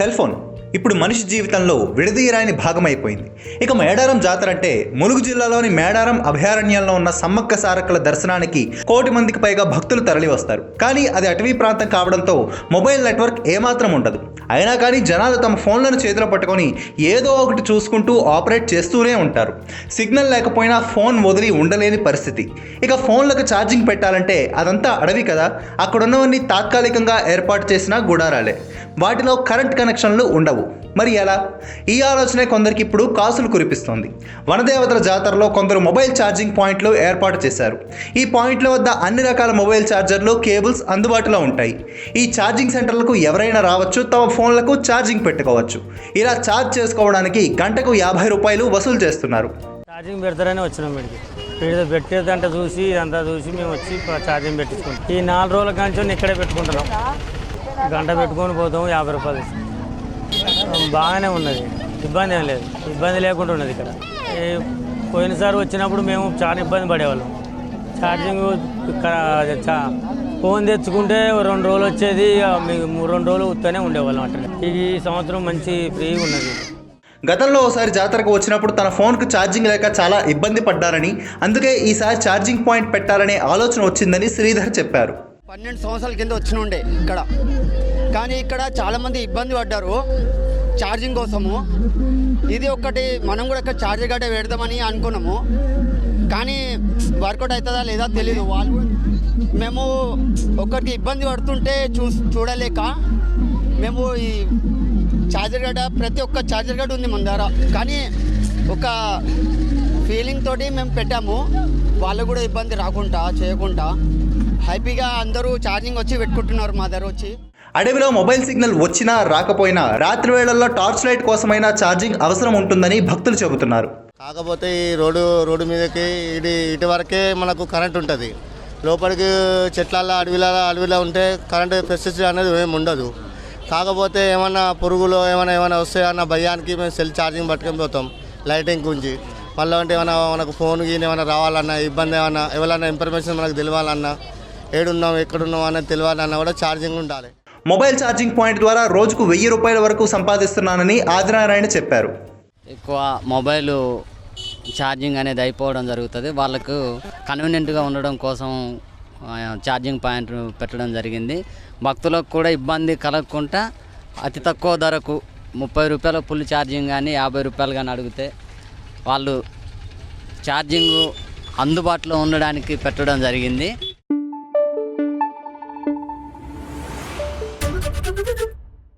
Cell phone ఇప్పుడు మనిషి జీవితంలో విడదీయరాని భాగమైపోయింది. ఇక మేడారం జాతర అంటే ములుగు జిల్లాలోని మేడారం అభయారణ్యంలో ఉన్న సమ్మక్క సారక్కల దర్శనానికి కోటి మందికి పైగా భక్తులు తరలివస్తారు. కానీ అది అటవీ ప్రాంతం కావడంతో మొబైల్ నెట్వర్క్ ఏమాత్రం ఉండదు. అయినా కానీ జనాలు తమ ఫోన్లను చేతిలో పట్టుకొని ఏదో ఒకటి చూసుకుంటూ ఆపరేట్ చేస్తూనే ఉంటారు. సిగ్నల్ లేకపోయినా ఫోన్ వదిలి ఉండలేని పరిస్థితి. ఇక ఫోన్లకు ఛార్జింగ్ పెట్టాలంటే అదంతా అడవి కదా. అక్కడున్నవన్నీ తాత్కాలికంగా ఏర్పాటు చేసిన గుడారాలే. వాటిలో కరెంట్ కనెక్షన్లు ఉండవు. మరి ఎలా? ఈ ఆలోచనే కొందరికి ఇప్పుడు కాసులు కురిపిస్తోంది. వనదేవతల జాతరలో కొందరు మొబైల్ ఛార్జింగ్ పాయింట్లు ఏర్పాటు చేశారు. ఈ పాయింట్ల వద్ద అన్ని రకాల మొబైల్ ఛార్జర్లు కేబుల్స్ అందుబాటులో ఉంటాయి. ఈ ఛార్జింగ్ సెంటర్లకు ఎవరైనా రావచ్చు తమ ఫోన్లకు ఛార్జింగ్ పెట్టుకోవచ్చు. ఇలా ఛార్జ్ చేసుకోవడానికి గంటకు యాభై రూపాయలు వసూలు చేస్తున్నారు. ఛార్జింగ్ పెడతారని వచ్చినాం వీడికి. వీడితో పెట్టేదంటే చూసి ఇదంతా చూసి మేము వచ్చి ఛార్జింగ్ పెట్టించుకుంటాం. ఈ నాలుగు రోజుల కాంచి ఇక్కడే పెట్టుకుంటున్నాం. గంట పెట్టుకొని పోతాం యాభై రూపాయలు ఇస్తాం. బాగానే ఉన్నది. ఇబ్బంది ఏం లేదు. ఇబ్బంది లేకుండా ఉన్నది ఇక్కడ. ఈ పోయినసారి వచ్చినప్పుడు మేము చాలా ఇబ్బంది పడేవాళ్ళం. ఛార్జింగ్ ఇక్కడ చా- ఫోన్ తెచ్చుకుంటే రెండు రోజులు వచ్చేది మూడు రెండు రోజులు ఉత్తనే ఉండేవాళ్ళం అట్లా ఈ సంవత్సరం మంచి ఫ్రీగా ఉన్నది. గతంలో ఒకసారి జాతరకు వచ్చినప్పుడు తన ఫోన్కు ఛార్జింగ్ లేక చాలా ఇబ్బంది పడ్డారని అందుకే ఈసారి ఛార్జింగ్ పాయింట్ పెట్టాలనే ఆలోచన వచ్చిందని శ్రీధర్ చెప్పారు. పన్నెండు సంవత్సరాల కింద వచ్చిన ఉండే ఇక్కడ. కానీ ఇక్కడ చాలామంది ఇబ్బంది పడ్డారు. ఛార్జింగ్ కోసము. ఇది ఒక్కటి మనం కూడా ఇక్కడ ఛార్జర్ గడ్డ పెడదామని అనుకున్నాము. కానీ వర్కౌట్ అవుతుందా లేదా తెలీదు. వాళ్ళు మేము ఒక్కరికి ఇబ్బంది పడుతుంటే చూ చూడలేక మేము ఈ ఛార్జర్ గడ్డ ప్రతి ఒక్క ఛార్జర్ గడ్డ ఉంది మన దగ్గర. కానీ ఒక ఫీలింగ్ తోటి మేము పెట్టాము. వాళ్ళు కూడా ఇబ్బంది రాకుండా చేయకుండా. హ్యాపీగా అందరూ ఛార్జింగ్ వచ్చి పెట్టుకుంటున్నారు మా దగ్గర వచ్చి. అడవిలో మొబైల్ సిగ్నల్ వచ్చినా రాకపోయినా రాత్రి వేళల్లో టార్చ్ లైట్ కోసమైనా ఛార్జింగ్ అవసరం ఉంటుందని భక్తులు చెబుతున్నారు. కాకపోతే ఈ రోడ్డు రోడ్డు మీదకి ఇది ఇటువరకే మనకు కరెంట్ ఉంటుంది. లోపలికి చెట్లల్లో అడవిలలో అడవిలో ఉంటే కరెంట్ ఫెసిలిటీ అనేది ఏమి ఉండదు. కాకపోతే ఏమన్నా పురుగులు ఏమైనా ఏమైనా వస్తాయన్న భయానికి మేము సెల్ ఛార్జింగ్ పట్టుకొని పోతాం లైటింగ్ గురించి మళ్ళీ అంటే ఏమైనా మనకు ఫోన్ గీని ఏమైనా రావాలన్నా ఇబ్బంది ఏమన్నా ఎవరైనా ఇన్ఫర్మేషన్ మనకు తెలియాలన్నా ఏడున్నాం ఎక్కడున్నాం అనేది తెలియాలన్నా కూడా ఛార్జింగ్ ఉండాలి. మొబైల్ ఛార్జింగ్ పాయింట్ ద్వారా రోజుకు వెయ్యి రూపాయల వరకు సంపాదిస్తున్నానని ఆదినారాయణ చెప్పారు. ఎక్కువ మొబైల్ ఛార్జింగ్ అనేది అయిపోవడం జరుగుతుంది. వాళ్ళకు కన్వీనియంట్గా ఉండడం కోసం ఛార్జింగ్ పాయింట్ పెట్టడం జరిగింది. భక్తులకు కూడా ఇబ్బంది కలగకుండా అతి తక్కువ ధరకు ముప్పై రూపాయల ఫుల్ ఛార్జింగ్ కానీ యాభై రూపాయలు కానీ అడిగితే వాళ్ళు ఛార్జింగ్ అందుబాటులో ఉండడానికి పెట్టడం జరిగింది.